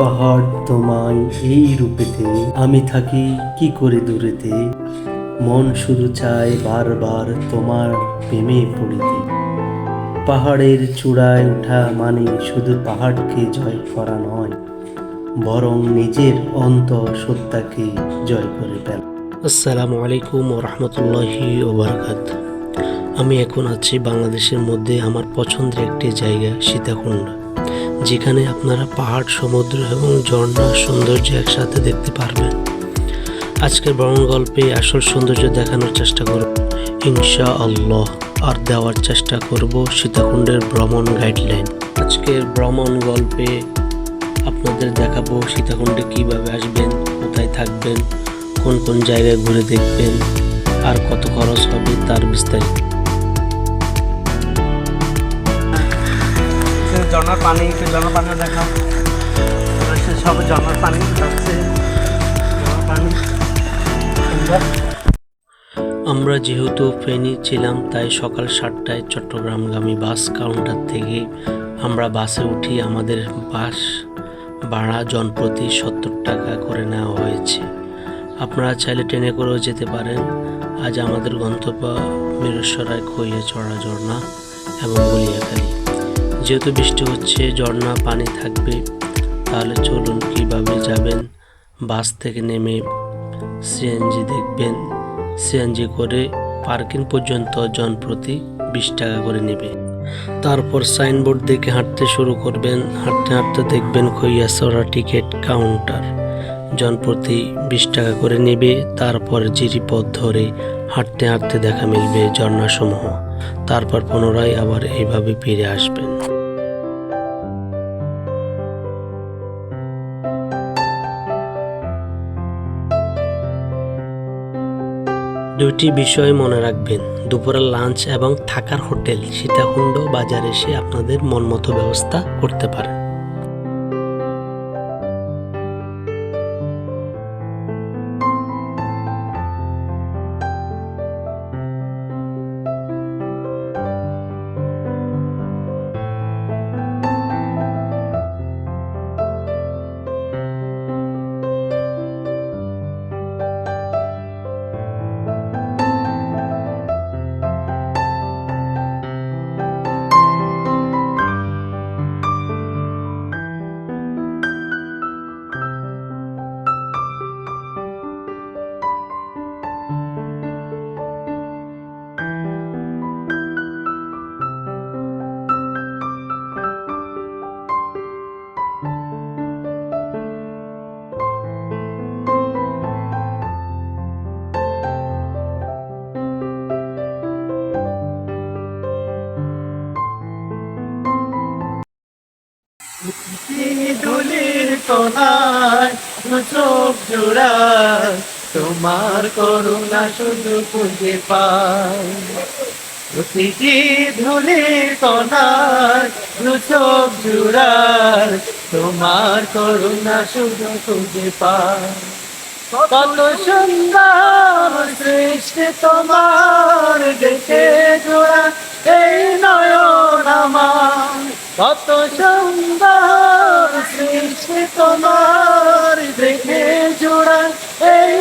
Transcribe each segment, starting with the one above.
পাহাড় তোমায় এই রূপেতে, আমি থাকি কি করে দূরেতে? মন শুধু চায় বারবার তোমার প্রেমে পড়িতে। পাহাড়ের চূড়ায় ওঠা মানে শুধু পাহাড়কে জয় করা নয়, বরং নিজের অন্ত সত্তাকে জয় করে ফেলা। আসসালামু আলাইকুম রহমতুল্লাহি ওবরাকাত আমি এখন আছি বাংলাদেশের মধ্যে আমার পছন্দের একটি জায়গা, সীতাকুণ্ড। যেখানে আপনারা পাহাড়, সমুদ্র এবং ঝর্ণার সৌন্দর্য একসাথে দেখতে পারবেন। আজকের ভ্রমণ গল্পে আসল সৌন্দর্য দেখানোর চেষ্টা করব। ইনশা আল্লাহ আর দেওয়ার চেষ্টা করব সীতাকুণ্ডের ভ্রমণ গাইডলাইন আজকের ভ্রমণ গল্পে আপনাদের দেখাবো সীতাকুণ্ডে কীভাবে আসবেন, কোথায় থাকবেন, কোন কোন জায়গায় ঘুরে দেখবেন, আর কত খরচ হবে তার বিস্তারিত। ঝর্ণার পানি ঝর্ণার পানি রয়েছে সব ঝর্ণার পানি, যাচ্ছে। আমরা যেহেতু ফেনী ছিলাম, তাই সকাল সাতটায় চট্টগ্রামগামী বাস কাউন্টার থেকে আমরা বাসে উঠি। আমাদের বাস ভাড়া জনপ্রতি সত্তর টাকা করে নেওয়া হয়েছে। আপনারা চাইলে ট্রেনে করেও যেতে পারেন। আজ আমাদের গন্তব্য মিরেশ্বরায় খইয়া চড়া ঝর্ণা এবং গুলিয়াখালী যেহেতু বৃষ্টি হচ্ছে, ঝর্ণা, পানি থাকবে, তাহলে চলুন কীভাবে যাবেন? বাস থেকে নেমে সিএনজি দেখবেন। সিএনজি করে পার্কিং পর্যন্ত জনপ্রতি বিশ টাকা করে নেবে। তারপর সাইনবোর্ড দেখে হাঁটতে শুরু করবেন। হাঁটতে হাঁটতে দেখবেন খইয়াছড়া টিকিট কাউন্টার। জনপ্রতি বিশ টাকা করে নেবে। তারপর জিরিপথ ধরে হাঁটতে হাঁটতে দেখা মিলবে ঝর্ণাসমূহ। তারপর পুনরায় আবার এইভাবে ফিরে আসবেন। দুইটি বিষয় মনে রাখবেন। দুপুরের লাঞ্চ এবং থাকার হোটেল, সীতাকুণ্ড বাজারে এসে আপনাদের মনমতো ব্যবস্থা করতে পারেন। ধুলির কোনায় দু চোখ জোড়ায়, তোমার করুণা শুধু খুঁজে পাই। প্রতিটি ধুলির কোনায় দু চোখ জোড়ায়, তোমার করুণা শুধু খুঁজে পাই। কত সুন্দর সৃষ্টি তোমার দেখে জোড়া, এই নয়ন আমার। কত সুন্দর সৃষ্টি তোমার দেখে জোড়া এই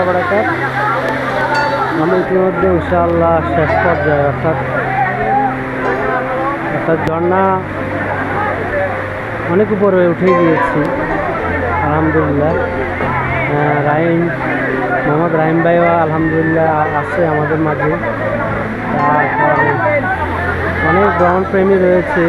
বারাকাত আমি ইতিমধ্যে ইনশাআল্লাহ শেষ পর্যায়ে অর্থাৎ অর্থাৎ ঝর্ণা অনেক উপরে উঠে গিয়েছি। আলহামদুলিল্লাহ। রাহিম মোহাম্মদ রাহিম ভাইও আলহামদুলিল্লাহ আছে আমাদের মাঝে। অনেক ভ্রমণপ্রেমী রয়েছে।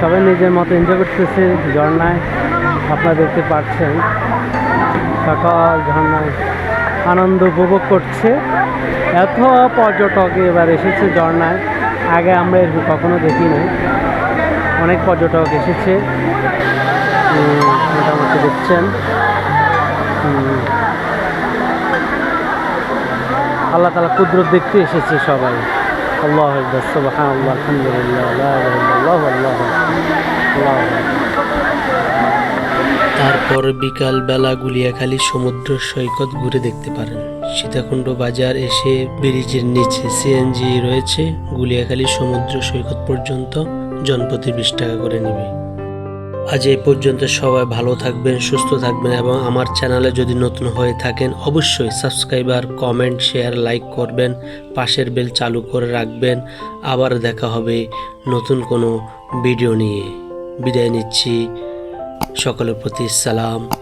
সবাই নিজের মতো এনজয় করতেছে ঝর্ণায়। আপনারা দেখতে পাচ্ছেন। সকাল ঝর্ণায় আনন্দ উপভোগ করছে। এত পর্যটক এবার এসেছে ঝর্ণায়। আগে আমরা এরকম কখনো দেখি নাই। অনেক পর্যটক এসেছে। মোটামুটি দেখছেন। আল্লাহ তালা কুদরত দেখতে এসেছে সবাই। আল্লাহ আকবার, সুবহানাল্লাহ, আলহামদুলিল্লাহ আল্লাহু আল্লাহু তারপর বিকাল বেলা গুলিয়াখালী সমুদ্র সৈকত ঘুরে দেখতে পারেন। সীতাকুণ্ড বাজার এসে ব্রিজের নিচে সিএনজি রয়েছে। গুলিয়াখালী সমুদ্র সৈকত পর্যন্ত জনপ্রতি বিশ টাকা করে নেবে। আজ এই পর্যন্ত সবাই ভালো থাকবেন, সুস্থ থাকবেন এবং আমার চ্যানেলে যদি নতুন হয়ে থাকেন অবশ্যই সাবস্ক্রাইবার, কমেন্ট, শেয়ার, লাইক করবেন, পাশের বেল চালু করে রাখবেন। আবার দেখা হবে নতুন কোনো ভিডিও নিয়ে। বিদায় নিচ্ছি। সকলের প্রতি সালাম।